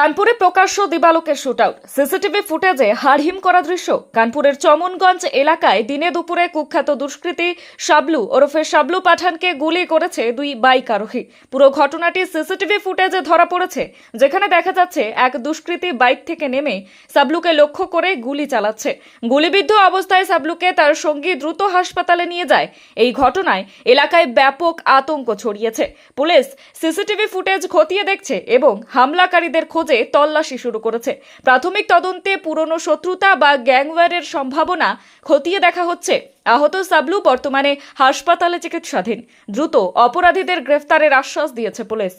কানপুরে প্রকাশ্য দিবালোকের shootout. CCTV ফুটেজে হাড়হিম করা দৃশ্য। কানপুরের চমনগঞ্জ এলাকায় দিনে দুপুরে কুখ্যাত দুষ্কৃতী শাবলু ওরফে শাবলু পাঠানকে গুলি করেছে দুই বাইক আরোহী। পুরো ঘটনাটি সিসিটিভি ফুটেজে ধরা পড়েছে, যেখানে দেখা যাচ্ছে এক দুষ্কৃতী বাইক থেকে নেমে সাবলুকে লক্ষ্য করে গুলি চালাচ্ছে। গুলিবিদ্ধ অবস্থায় সাবলুকে তার সঙ্গী দ্রুত হাসপাতালে নিয়ে যায়। এই ঘটনায় এলাকায় ব্যাপক আতঙ্ক ছড়িয়েছে। পুলিশ সিসিটিভি ফুটেজ খতিয়ে দেখছে এবং হামলাকারীদের খোঁজে তল্লাশি শুরু করেছে। প্রাথমিক তদন্তে পুরনো শত্রুতা বা গ্যাংওয়ারের সম্ভাবনা খতিয়ে দেখা হচ্ছে। আহত সাবলু বর্তমানে হাসপাতালে চিকিৎসাধীন। দ্রুত অপরাধীদের গ্রেফতারের আশ্বাস দিয়েছে পুলিশ।